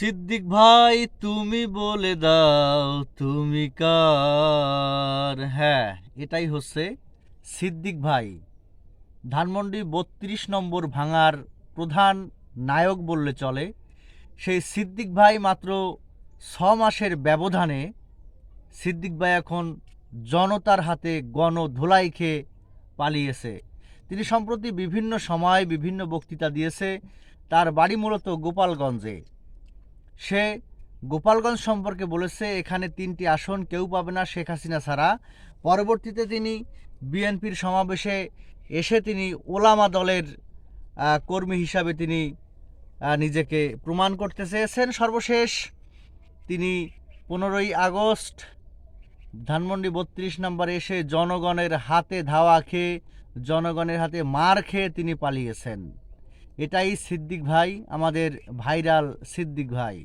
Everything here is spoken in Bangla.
সিদ্দিক ভাই, তুমি বলে দাও, তুমি কার? হ্যাঁ এটাই হচ্ছে সিদ্দিক ভাই। ধানমন্ডি বত্রিশ নম্বর ভাঙার প্রধান নায়ক বললে চলে। সেই সিদ্দিক ভাই মাত্র ছ মাসের ব্যবধানে সিদ্দিক ভাই এখন জনতার হাতে গণ ধোলাই খেয়ে পালিয়েছে। তিনি সম্প্রতি বিভিন্ন সময় বিভিন্ন বক্তৃতা দিয়েছে। তার বাড়ি মূলত গোপালগঞ্জে। সে গোপালগঞ্জ সম্পর্কে বলেছে, এখানে তিনটি আসন কেউ পাবে না শেখ হাসিনা ছাড়া। পরবর্তীতে তিনি বিএনপির সমাবেশে এসে তিনি ওলামা দলের কর্মী হিসাবে তিনি নিজেকে প্রমাণ করতে চেয়েছেন। সর্বশেষ তিনি পনেরোই আগস্ট ধানমন্ডি বত্রিশ নম্বরে এসে জনগণের হাতে ধাওয়া খেয়ে, জনগণের হাতে মার খেয়ে তিনি পালিয়েছেন। এটাই সিদ্দিক ভাই আমাদের ভাইরাল সিদ্দিক ভাই।